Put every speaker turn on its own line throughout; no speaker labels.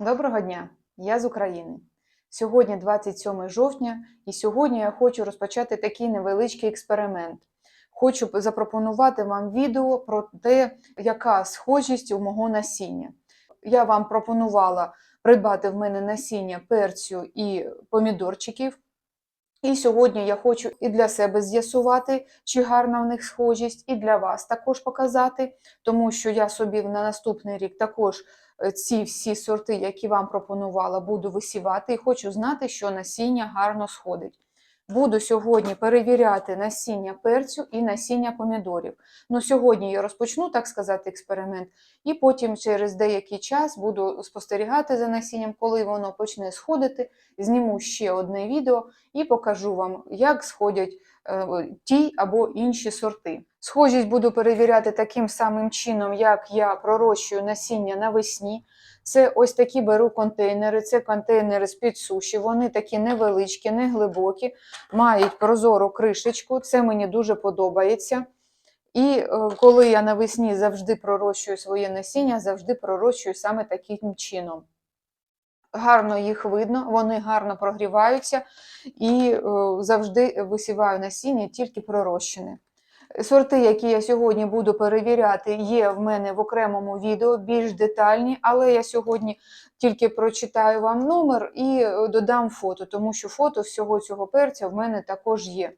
Доброго дня! Я з України. Сьогодні 27 жовтня, і сьогодні я хочу розпочати такий невеличкий експеримент. Хочу запропонувати вам відео про те, яка схожість у мого насіння. Я вам пропонувала придбати в мене насіння перцю і помідорчиків. І сьогодні я хочу і для себе з'ясувати, чи гарна в них схожість, і для вас також показати, тому що я собі на наступний рік також ці всі сорти, які вам пропонувала, буду висівати і хочу знати, що насіння гарно сходить. Буду сьогодні перевіряти насіння перцю і насіння помідорів. Ну, сьогодні я розпочну, так сказати, експеримент, і потім через деякий час буду спостерігати за насінням, коли воно почне сходити. Зніму ще одне відео і покажу вам, як сходять е, ті або інші сорти. Схожість буду перевіряти таким самим чином, як я пророщую насіння навесні. Це ось такі беру контейнери, це контейнери з-під суші. Вони такі невеличкі, не глибокі, мають прозору кришечку. Це мені дуже подобається. І е, коли я навесні завжди пророщую своє насіння, завжди пророщую саме таким чином. Гарно їх видно, вони гарно прогріваються і е, завжди висіваю насіння тільки пророщене. Сорти, які я сьогодні буду перевіряти, є в мене в окремому відео, більш детальні, але я сьогодні тільки прочитаю вам номер і е, додам фото, тому що фото всього цього перця в мене також є.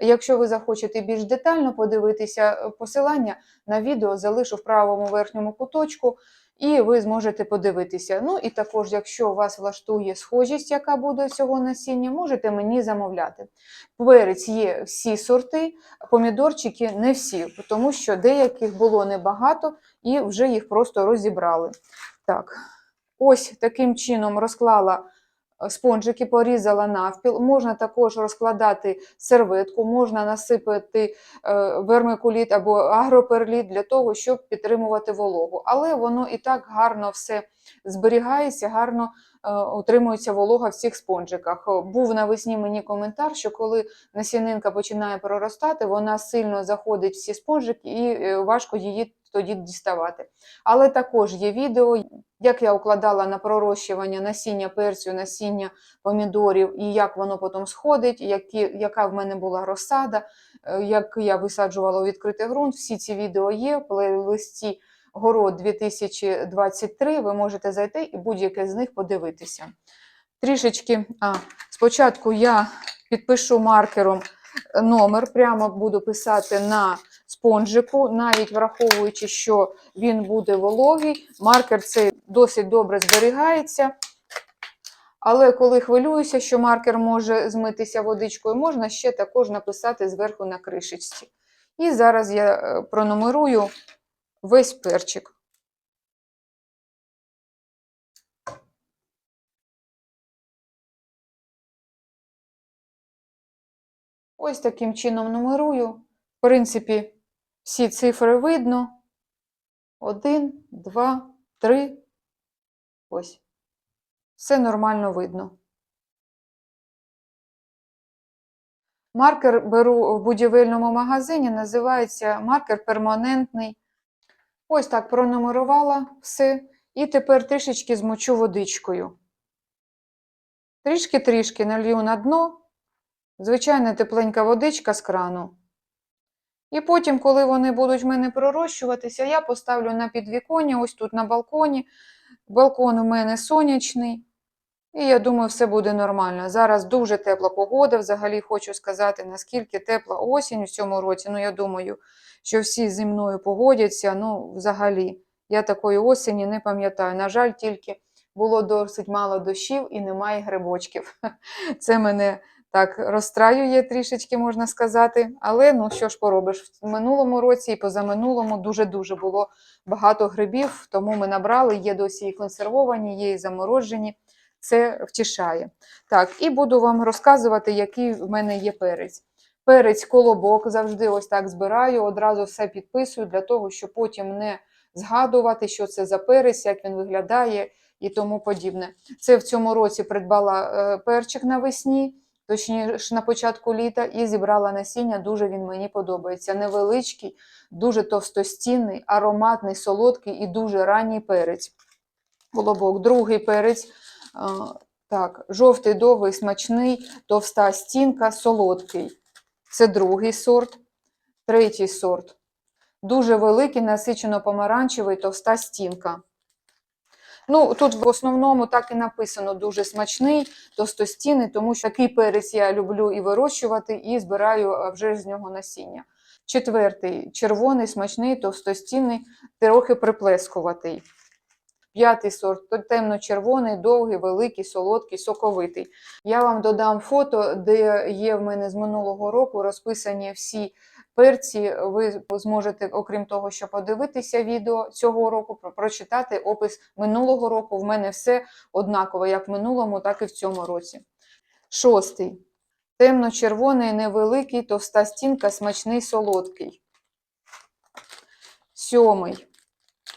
Якщо ви захочете більш детально подивитися, е, посилання на відео залишу в правому верхньому куточку, і ви зможете подивитися. Ну і також, якщо вас влаштує схожість, яка буде цього насіння, можете мені замовляти. Перець є всі сорти, помідорчики не всі, тому що деяких було небагато і вже їх просто розібрали. Так, ось таким чином розклала спонжики, порізала навпіл. Можна також розкладати серветку, можна насипати е, вермикуліт або агроперліт для того, щоб підтримувати вологу. Але воно і так гарно все зберігається, гарно е, утримується волога в цих спонжиках. Був навесні мені коментар, що коли насінинка починає проростати, вона сильно заходить в ці спонжики і е, важко її тоді діставати. Але також є відео, як я укладала на пророщування насіння перцю, насіння помідорів, і як воно потім сходить, які, яка в мене була розсада, е, як я висаджувала у відкритий ґрунт. Всі ці відео є в плейлисті Город 2023. Ви можете зайти і будь-яке з них подивитися. Трішечки, а, спочатку я підпишу маркером номер, прямо буду писати на спонжику, навіть враховуючи, що він буде вологий, маркер цей досить добре зберігається. Але коли хвилююся, що маркер може змитися водичкою, можна ще також написати зверху на кришечці. І зараз я е, пронумерую весь перчик. Ось таким чином нумерую. В принципі, всі цифри видно. Один, два, три. Ось. Все нормально видно. Маркер беру в будівельному магазині, називається маркер перманентний. Ось так пронумерувала все. І тепер трішечки змочу водичкою. Трішки-трішки налью на дно. Звичайна тепленька водичка з крану. І потім, коли вони будуть в мене пророщуватися, я поставлю на підвіконня, ось тут на балконі. Балкон у мене сонячний. І я думаю, все буде нормально. Зараз дуже тепла погода. Взагалі хочу сказати, наскільки тепла осінь у цьому році. Ну, я думаю, що всі зі мною погодяться. Ну, взагалі, я такої осені не пам'ятаю. На жаль, тільки було досить мало дощів і немає грибочків. Це мене так розстраює трішечки, можна сказати. Але ну що ж поробиш, в минулому році і позаминулому дуже-дуже було багато грибів, тому ми набрали, є досі і консервовані, є і заморожені. Це втішає. Так, і буду вам розказувати, який в мене є перець. Перець колобок завжди ось так збираю, одразу все підписую для того, щоб потім не згадувати, що це за перець, як він виглядає і тому подібне. Це в цьому році придбала е, перчик навесні точніше на початку літа, і зібрала насіння. Дуже він мені подобається. Невеличкий, дуже товстостінний, ароматний, солодкий і дуже ранній перець. Колобок. Другий перець. Так, жовтий, довгий, смачний, товста стінка, солодкий. Це другий сорт. Третій сорт. Дуже великий, насичено помаранчевий, товста стінка. Ну, тут в основному так і написано дуже смачний, товстостінний, тому що такий перець я люблю і вирощувати, і збираю вже з нього насіння. Четвертий червоний, смачний, товстостінний, трохи приплескуватий. П'ятий сорт темно-червоний, довгий, великий, солодкий, соковитий. Я вам додам фото, де є в мене з минулого року розписані всі перці. Ви зможете, окрім того, що подивитися відео цього року, прочитати опис минулого року. В мене все однаково, як в минулому, так і в цьому році. Шостий. Темно-червоний, невеликий, товста стінка, смачний, солодкий. Сьомий.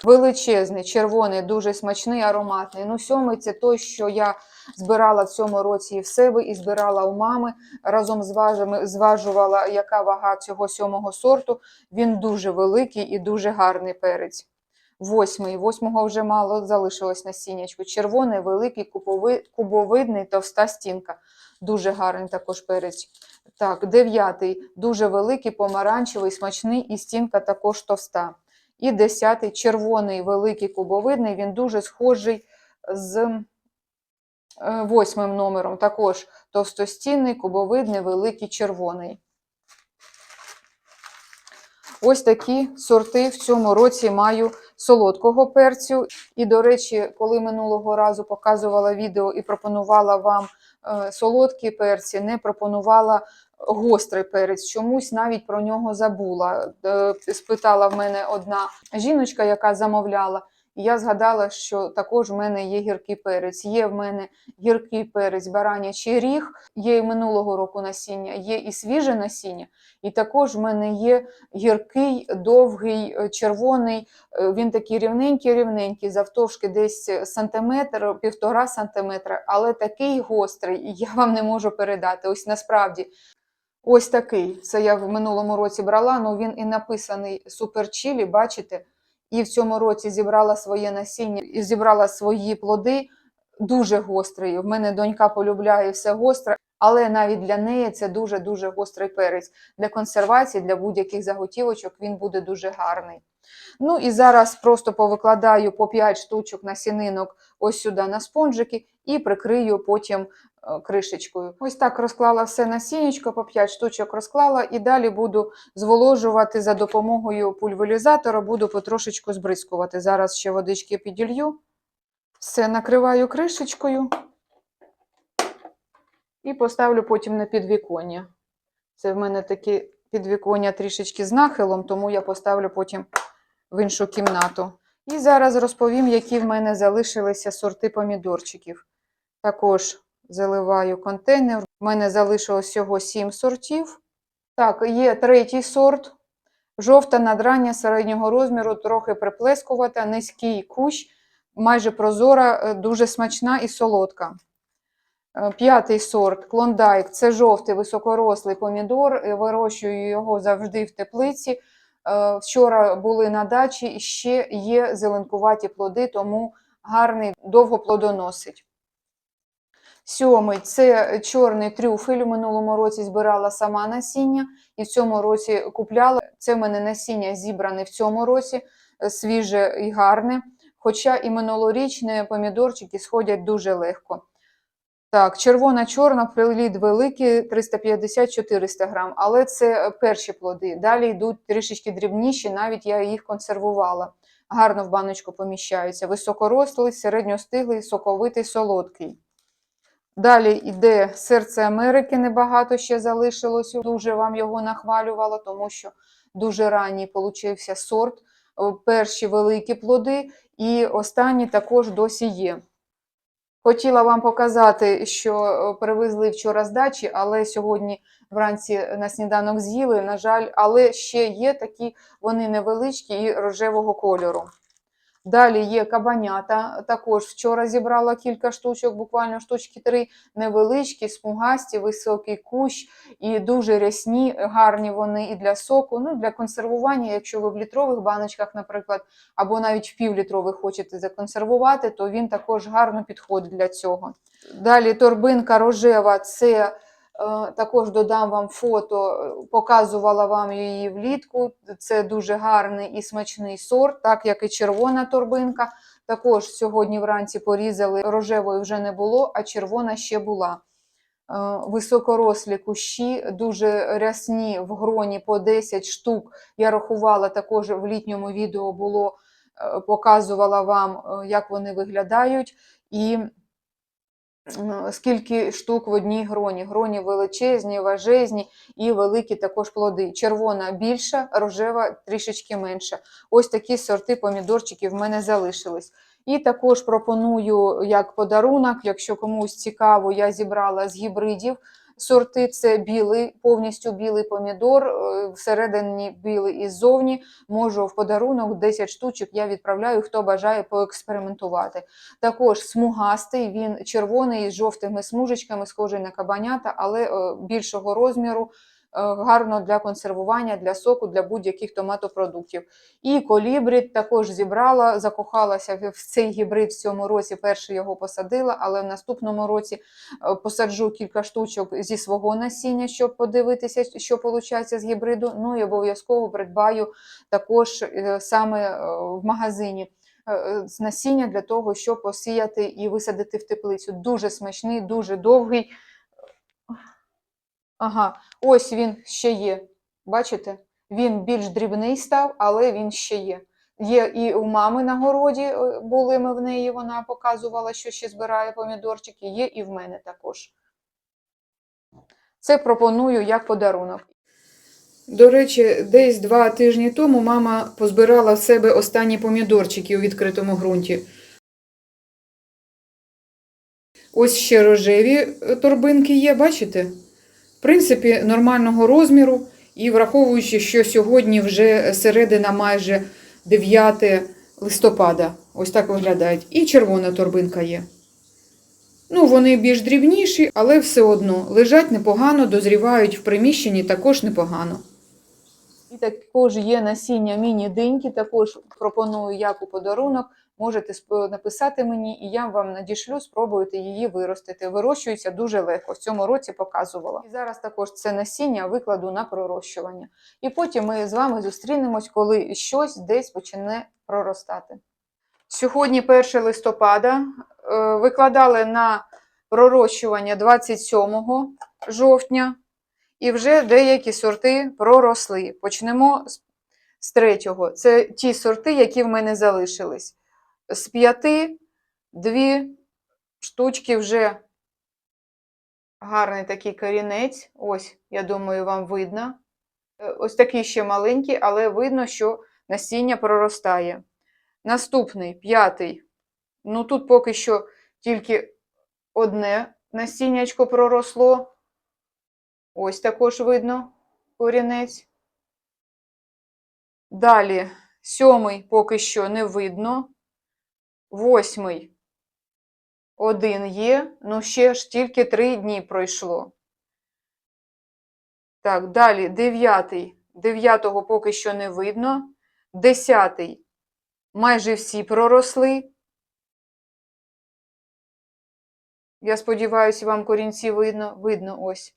Величезний, червоний, дуже смачний, ароматний. Ну, сьомий це той, що я збирала в цьому році і в себе, і збирала у мами. Разом з важами зважувала, яка вага цього сьомого сорту. Він дуже великий і дуже гарний перець. Восьмий. Восьмого вже мало залишилось насіннячку. Червоний, великий, кубови- кубовидний, товста стінка. Дуже гарний також перець. Так, дев'ятий. Дуже великий, помаранчевий, смачний, і стінка також товста. І десятий червоний, великий кубовидний, він дуже схожий з е, восьмим номером. Також товстостінний, кубовидний, великий червоний. Ось такі сорти в цьому році маю солодкого перцю. І, до речі, коли минулого разу показувала відео і пропонувала вам е, солодкі перці, не пропонувала гострий перець. Чомусь навіть про нього забула. Е, Спитала в мене одна жіночка, яка замовляла. І я згадала, що також в мене є гіркий перець. Є в мене гіркий перець, баранячий ріг, є і минулого року насіння, є і свіже насіння. І також в мене є гіркий, довгий, е, червоний. Е, Він такий рівненький, рівненький, завтовшки десь сантиметр, півтора сантиметра, але такий гострий, я вам не можу передати. Ось насправді. Ось такий. Це я в минулому році брала, ну він і написаний суперчілі, бачите? І в цьому році зібрала своє насіння і зібрала свої плоди. Дуже гострий. В мене донька полюбляє все гостре, але навіть для неї це дуже-дуже гострий перець. Для консервації, для будь-яких заготівочок він буде дуже гарний. Ну і зараз просто повикладаю по 5 штучок насінинок ось сюди на спонжики і прикрию потім кришечкою. Ось так розклала все насіннячко, по 5 штучок розклала, і далі буду зволожувати за допомогою пульверизатора, буду потрошечку збризкувати. Зараз ще водички піділью. Все накриваю кришечкою і поставлю потім на підвіконня. Це в мене такі підвіконня трішечки з нахилом, тому я поставлю потім в іншу кімнату. І зараз розповім, які в мене залишилися сорти помідорчиків. Також заливаю контейнер. У мене залишилось всього 7 сортів. Так, є третій сорт. Жовта надрання середнього розміру, трохи приплескувата, низький кущ, майже прозора, е, дуже смачна і солодка. Е, П'ятий сорт клондайк це жовтий високорослий помідор. е, Вирощую його завжди в теплиці. Вчора були на дачі і ще є зеленкуваті плоди, тому гарний довго плодоносить. Сьомий це чорний трюфель. У минулому році збирала сама насіння і в цьому році купляла. Це в мене насіння зібране в цьому році, е, свіже і гарне. Хоча і минулорічні помідорчики сходять дуже легко. Так, червона-чорна, приліт великий, 350-400 грам, але це перші плоди. Далі йдуть трішечки дрібніші, навіть я їх консервувала. Гарно в баночку поміщаються. Високорослий, середньостиглий, соковитий, солодкий. Далі йде серце Америки, небагато ще залишилось. Дуже вам його нахвалювала, тому що дуже ранній получився сорт. Перші великі плоди, і останні також досі є. Хотіла вам показати, що привезли вчора з дачі, але сьогодні вранці на сніданок з'їли, на жаль, але ще є такі, вони невеличкі і рожевого кольору. Далі є кабанята. Також вчора зібрала кілька штучок, буквально штучки три, невеличкі, смугасті, високий кущ і дуже рясні, гарні вони і для соку, ну для консервування. Якщо ви в літрових баночках, наприклад, або навіть в півлітрових хочете законсервувати, то він також гарно підходить для цього. Далі торбинка рожева це. Е, Також додам вам фото, е, показувала вам її влітку. Це дуже гарний і смачний сорт, так як і червона торбинка. Також сьогодні вранці порізали, рожевої вже не було, а червона ще була. Е, Високорослі кущі, дуже рясні в гроні по 10 штук. Я рахувала також в літньому відео було, показувала вам, як вони виглядають. І скільки штук в одній гроні. Гроні величезні, важезні і великі також плоди. Червона більша, рожева трішечки менша. Ось такі сорти помідорчиків в мене залишились. І також пропоную як подарунок, якщо комусь цікаво, я зібрала з гібридів сорти. Це білий, повністю білий помідор, е, всередині білий і ззовні. Можу в подарунок 10 штучок я відправляю, хто бажає поекспериментувати. Також смугастий, він червоний з жовтими смужечками, схожий на кабанята, але е, більшого розміру. Е, Гарно для консервування, для соку, для будь-яких томатопродуктів. І колібрід також зібрала, закохалася в- цей гібрид в цьому році. Перший його посадила, але в наступному році е, посаджу кілька штучок зі свого насіння, щоб подивитися, що виходить з гібриду. Ну і обов'язково придбаю також е, саме в магазині з насіння для того, щоб посіяти і висадити в теплицю. Дуже смачний, дуже довгий. Ага, ось він ще є. Бачите? Він більш дрібний став, але він ще є. Є і у мами на городі е, були ми в неї, вона показувала, що ще збирає помідорчики, є і в мене також. Це пропоную як подарунок. До речі, десь два тижні тому мама позбирала в себе останні помідорчики у відкритому ґрунті. Ось ще рожеві е, торбинки є, бачите? В принципі, нормального розміру. І враховуючи, що сьогодні вже середина майже 9 листопада. Ось так виглядають. І червона торбинка є. Ну, вони більш дрібніші, але все одно лежать непогано, дозрівають в приміщенні також непогано. І також є насіння міні-диньки, також пропоную як у подарунок. Можете написати мені, і я вам надішлю, спробуєте її виростити. Вирощується дуже легко. В цьому році показувала. І зараз також це насіння викладу на пророщування. І потім ми з вами зустрінемось, коли щось десь почне проростати. Сьогодні 1 листопада. Е, Викладали на пророщування 27 жовтня. І вже деякі сорти проросли. Почнемо з третього. Це ті сорти, які в мене залишились. З п'яти дві штучки вже гарний такий корінець. Ось, я думаю, вам видно. Е, Ось такий ще маленький, але видно, що насіння проростає. Наступний, п'ятий. Ну тут поки що тільки одне насіннячко проросло. Ось також видно корінець. Далі сьомий поки що не видно. Восьмий один є, ну ще ж тільки три дні пройшло. Так, далі дев'ятий. Дев'ятого поки що не видно. Десятий. Майже всі проросли. Я сподіваюся, вам корінці видно. Видно ось.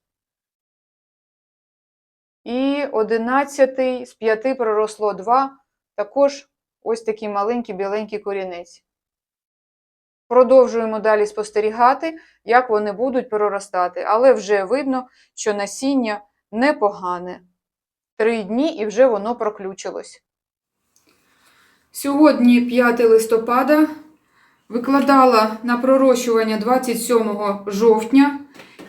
І одинадцятий з п'яти проросло два. Також ось такий маленький біленький корінець. Продовжуємо далі спостерігати, як вони будуть проростати. Але вже видно, що насіння непогане. Три дні і вже воно проключилось. Сьогодні 5 листопада. Викладала на пророщування 27 жовтня.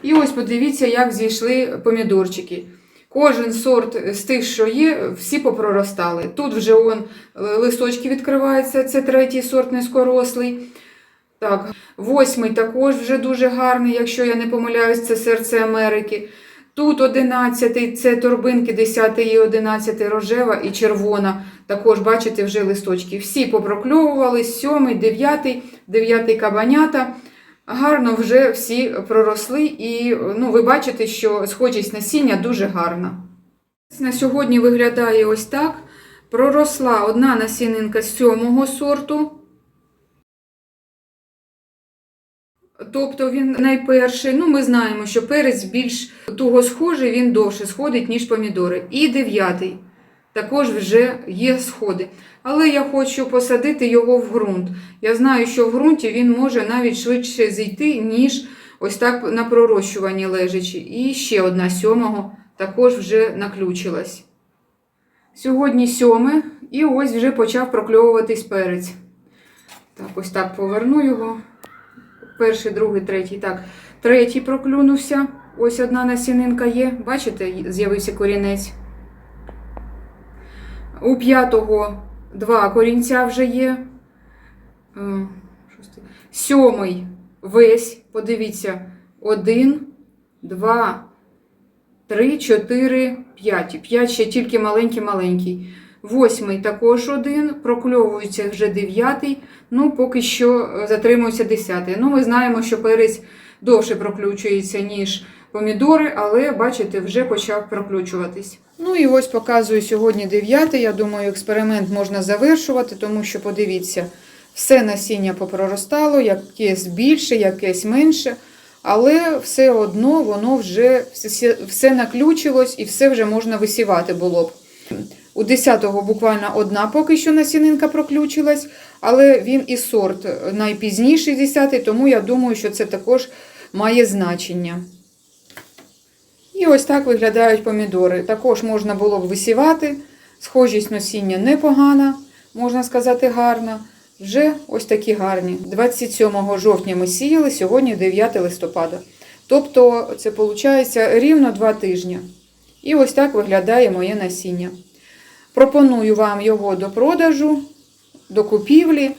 І ось подивіться, як зійшли помідорчики. Кожен сорт з тих, що є, всі попроростали. Тут вже он е, листочки відкриваються, це третій сорт низькорослий. Так, восьмий також вже дуже гарний, якщо я не помиляюсь, це серце Америки. Тут одинадцятий, це торбинки 10 і 11 рожева і червона. також бачите вже листочки. Всі попрокльовувались, сьомий, дев'ятий, дев'ятий кабанята. Гарно вже всі проросли, і ну, ви бачите, що схожість насіння дуже гарна. На сьогодні виглядає ось так. Проросла одна насінинка сьомого сорту. Тобто він найперший, ну ми знаємо, що перець більш туго схожий, він довше сходить, ніж помідори. І дев'ятий. Також вже є сходи. Але я хочу посадити його в ґрунт. Я знаю, що в ґрунті він може навіть швидше зійти, ніж ось так на пророщуванні лежачи. І ще одна сьомого також вже наключилась. Сьогодні сьоме, і ось вже почав прокльовуватись перець. Так, ось так поверну його. Перший, другий, третій. Так, третій проклюнувся. Ось одна насінинка є. Бачите, з'явився корінець. У п'ятого два корінця вже є. Е. Сьомий весь. Подивіться. Один, два, три, чотири, п'ять. П'ять ще тільки маленький-маленький. Восьмий також один, прокльовується вже дев'ятий, ну поки що е, затримується десятий. Ну, ми знаємо, що перець довше проключується, ніж помідори, але бачите, вже почав проключуватись. Ну і ось показую сьогодні дев'ятий. Я думаю, експеримент можна завершувати, тому що подивіться, все насіння попроростало, якесь більше, якесь менше. Але все одно воно вже все, все наключилось і все вже можна висівати було б. У 10-го буквально одна поки що насінинка проключилась, але він і сорт найпізніший 10-й, тому я думаю, що це також має значення. І ось так виглядають помідори. Також можна було б висівати. Схожість носіння непогана, можна сказати, гарна. Вже ось такі гарні. 27 жовтня ми сіяли, сьогодні 9 листопада. Тобто, це виходить рівно 2 тижні. І ось так виглядає моє насіння. Пропоную вам його до продажу, до купівлі.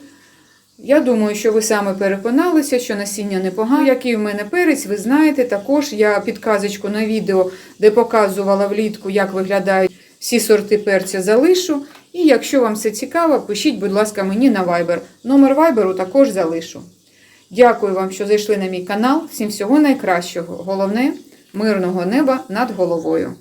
Я думаю, що ви саме переконалися, що насіння непогане. Який в мене перець, ви знаєте. Також я підказочку на відео, де показувала влітку, як виглядають всі сорти перця, залишу. І якщо вам це цікаво, пишіть, будь ласка, мені на Viber. Номер Viber також залишу. Дякую вам, що зайшли на мій канал. Всім всього найкращого. Головне мирного неба над головою.